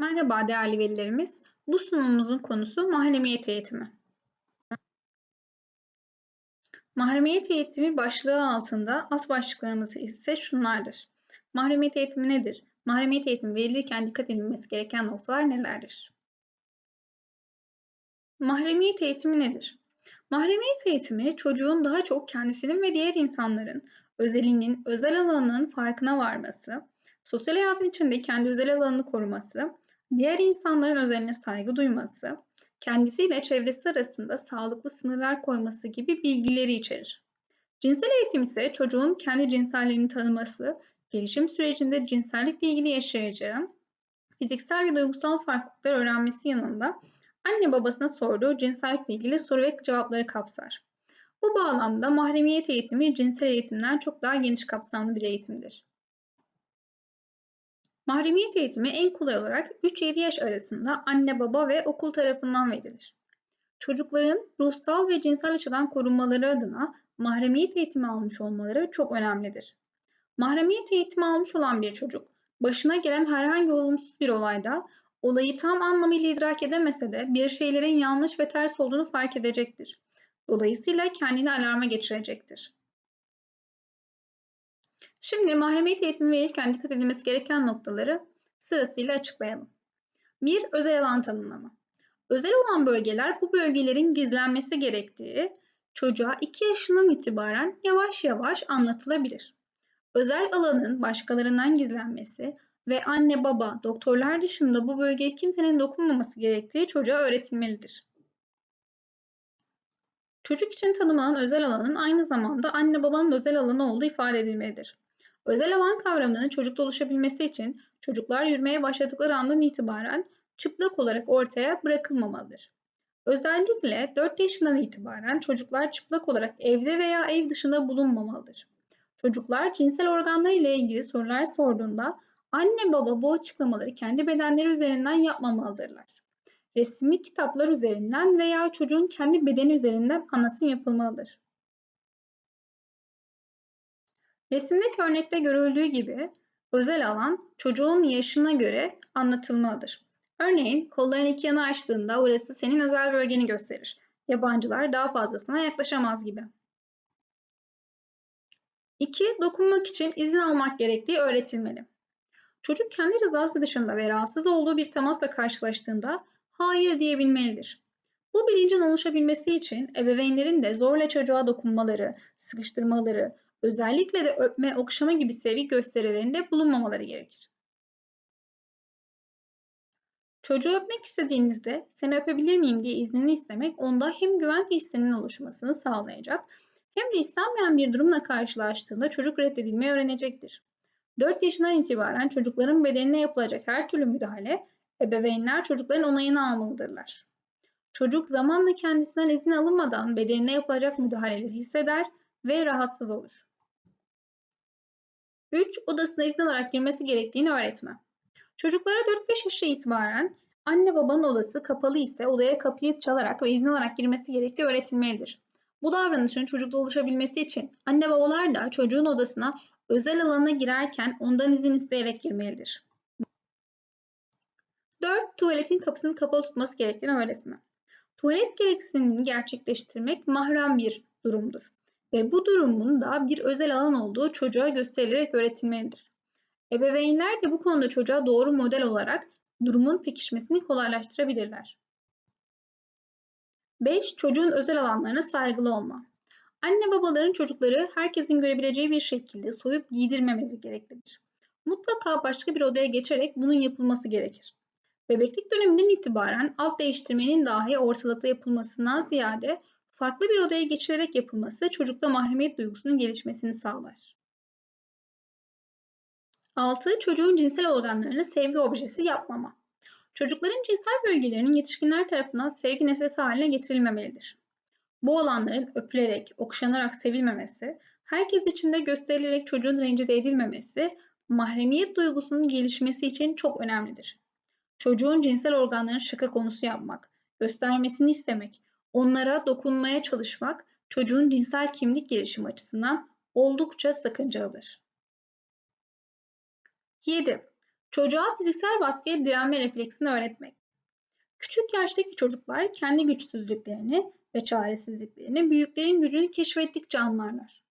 Merhaba değerli velilerimiz. Bu sunumumuzun konusu mahremiyet eğitimi. Mahremiyet eğitimi başlığı altında alt başlıklarımız ise şunlardır. Mahremiyet eğitimi nedir? Mahremiyet eğitimi verilirken dikkat edilmesi gereken noktalar nelerdir? Mahremiyet eğitimi nedir? Mahremiyet eğitimi çocuğun daha çok kendisinin ve diğer insanların özelinin, özel alanının farkına varması, sosyal hayatın içinde kendi özel alanını koruması, diğer insanların özeline saygı duyması, kendisiyle çevresi arasında sağlıklı sınırlar koyması gibi bilgileri içerir. Cinsel eğitim ise çocuğun kendi cinselliğini tanıması, gelişim sürecinde cinsellikle ilgili yaşayacağı, fiziksel ve duygusal farklılıklar öğrenmesi yanında anne babasına sorduğu cinsellikle ilgili soru ve cevapları kapsar. Bu bağlamda mahremiyet eğitimi cinsel eğitimden çok daha geniş kapsamlı bir eğitimdir. Mahremiyet eğitimi en kolay olarak 3-7 yaş arasında anne baba ve okul tarafından verilir. Çocukların ruhsal ve cinsel açıdan korunmaları adına mahremiyet eğitimi almış olmaları çok önemlidir. Mahremiyet eğitimi almış olan bir çocuk başına gelen herhangi olumsuz bir olayda olayı tam anlamıyla idrak edemese de bir şeylerin yanlış ve ters olduğunu fark edecektir. Dolayısıyla kendini alarma geçirecektir. Şimdi mahremiyet eğitimi verirken dikkat edilmesi gereken noktaları sırasıyla açıklayalım. 1. Özel alan tanımlama. Özel olan bölgeler bu bölgelerin gizlenmesi gerektiği çocuğa 2 yaşından itibaren yavaş yavaş anlatılabilir. Özel alanın başkalarından gizlenmesi ve anne baba, doktorlar dışında bu bölgeye kimsenin dokunmaması gerektiği çocuğa öğretilmelidir. Çocuk için tanımlanan özel alanın aynı zamanda anne babanın özel alanı olduğu ifade edilmelidir. Özel alan kavramının çocukta oluşabilmesi için çocuklar yürümeye başladıkları andan itibaren çıplak olarak ortaya bırakılmamalıdır. Özellikle 4 yaşından itibaren çocuklar çıplak olarak evde veya ev dışında bulunmamalıdır. Çocuklar cinsel organları ile ilgili sorular sorduğunda anne baba bu açıklamaları kendi bedenleri üzerinden yapmamalıdırlar. Resimli kitaplar üzerinden veya çocuğun kendi bedeni üzerinden anlatım yapılmalıdır. Resimdeki örnekte görüldüğü gibi özel alan çocuğun yaşına göre anlatılmalıdır. Örneğin kollarını iki yana açtığında orası senin özel bölgeni gösterir. Yabancılar daha fazlasına yaklaşamaz gibi. 2. Dokunmak için izin almak gerektiği öğretilmeli. Çocuk kendi rızası dışında ve rahatsız olduğu bir temasla karşılaştığında hayır diyebilmelidir. Bu bilincin oluşabilmesi için ebeveynlerin de zorla çocuğa dokunmaları, sıkıştırmaları, özellikle de öpme, okşama gibi sevgi gösterilerinde bulunmamaları gerekir. Çocuğu öpmek istediğinizde seni öpebilir miyim diye iznini istemek onda hem güven hissinin oluşmasını sağlayacak hem de istenmeyen bir durumla karşılaştığında çocuk reddedilmeyi öğrenecektir. 4 yaşından itibaren çocukların bedenine yapılacak her türlü müdahale ebeveynler çocukların onayını almalıdırlar. Çocuk zamanla kendisinden izin alınmadan bedenine yapılacak müdahaleleri hisseder ve rahatsız olur. 3. Odasına izin alarak girmesi gerektiğini öğretme. Çocuklara 4-5 yaşa itibaren anne babanın odası kapalı ise odaya kapıyı çalarak ve izin alarak girmesi gerektiği öğretilmelidir. Bu davranışın çocukta oluşabilmesi için anne babalar da çocuğun odasına özel alana girerken ondan izin isteyerek girmelidir. 4. Tuvaletin kapısını kapalı tutması gerektiğini öğretme. Tuvalet gereksinimini gerçekleştirmek mahrem bir durumdur ve bu durumun da bir özel alan olduğu çocuğa gösterilerek öğretilmelidir. Ebeveynler de bu konuda çocuğa doğru model olarak durumun pekişmesini kolaylaştırabilirler. 5. Çocuğun özel alanlarına saygılı olma. Anne babaların çocukları herkesin görebileceği bir şekilde soyup giydirmemeleri gereklidir. Mutlaka başka bir odaya geçerek bunun yapılması gerekir. Bebeklik döneminden itibaren alt değiştirmenin dahi ortalıkta yapılmasından ziyade farklı bir odaya geçilerek yapılması çocukta mahremiyet duygusunun gelişmesini sağlar. 6. Çocuğun cinsel organlarını sevgi objesi yapmama. Çocukların cinsel bölgelerinin yetişkinler tarafından sevgi nesnesi haline getirilmemelidir. Bu olanların öpülerek, okşanarak sevilmemesi, herkes içinde gösterilerek çocuğun rencide edilmemesi, mahremiyet duygusunun gelişmesi için çok önemlidir. Çocuğun cinsel organlarını şaka konusu yapmak, göstermesini istemek, onlara dokunmaya çalışmak çocuğun cinsel kimlik gelişimi açısından oldukça sakıncalıdır. 7. Çocuğa fiziksel baskıya direnme refleksini öğretmek. Küçük yaştaki çocuklar kendi güçsüzlüklerini ve çaresizliklerini büyüklerin gücünü keşfettikçe anlarlar.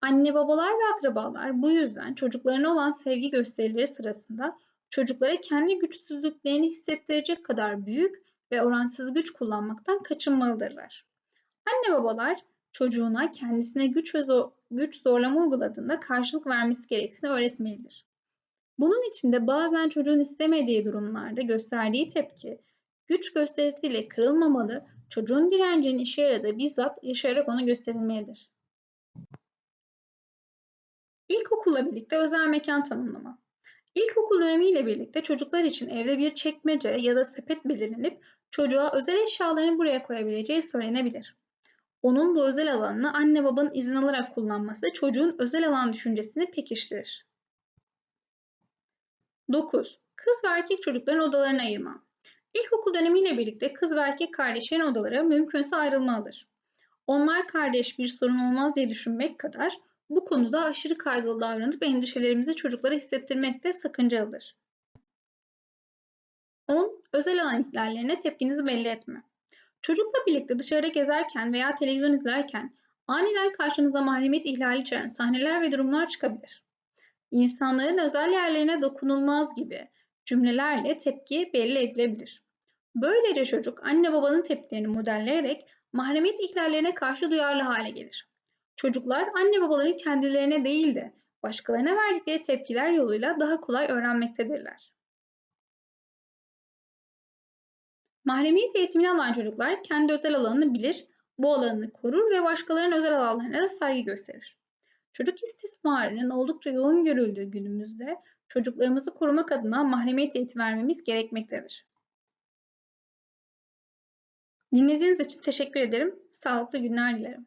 Anne babalar ve akrabalar bu yüzden çocuklarına olan sevgi gösterileri sırasında çocuklara kendi güçsüzlüklerini hissettirecek kadar büyük ve orantısız güç kullanmaktan kaçınmalıdırlar. Anne babalar çocuğuna kendisine güç ve zor, güç zorlama uyguladığında karşılık vermesi gerektiğini öğretmelidir. Bunun için de bazen çocuğun istemediği durumlarda gösterdiği tepki güç gösterisiyle kırılmamalı, çocuğun direncinin işe yaradığı bizzat yaşayarak ona gösterilmelidir. İlkokulla birlikte özel mekan tanımlama. İlkokul dönemiyle birlikte çocuklar için evde bir çekmece ya da sepet belirlenip çocuğa özel eşyalarını buraya koyabileceği söylenebilir. Onun bu özel alanını anne babanın izin alarak kullanması çocuğun özel alan düşüncesini pekiştirir. 9. Kız ve erkek çocukların odalarını ayırma. İlkokul dönemiyle birlikte kız ve erkek kardeşlerin odaları mümkünse ayrılmalıdır. Onlar kardeş bir sorun olmaz diye düşünmek kadar bu konuda aşırı kaygılı davranıp endişelerimizi çocuklara hissettirmek de sakıncalıdır. 10. Özel alan ihlallerine tepkinizi belli etme. Çocukla birlikte dışarıda gezerken veya televizyon izlerken aniden karşınıza mahremiyet ihlali içeren sahneler ve durumlar çıkabilir. İnsanların özel yerlerine dokunulmaz gibi cümlelerle tepki belli edilebilir. Böylece çocuk anne babanın tepkilerini modelleyerek mahremiyet ihlallerine karşı duyarlı hale gelir. Çocuklar anne babaların kendilerine değil de başkalarına verdikleri tepkiler yoluyla daha kolay öğrenmektedirler. Mahremiyet eğitimini alan çocuklar kendi özel alanını bilir, bu alanını korur ve başkalarının özel alanlarına da saygı gösterir. Çocuk istismarının oldukça yoğun görüldüğü günümüzde çocuklarımızı korumak adına mahremiyet eğitimi vermemiz gerekmektedir. Dinlediğiniz için teşekkür ederim. Sağlıklı günler dilerim.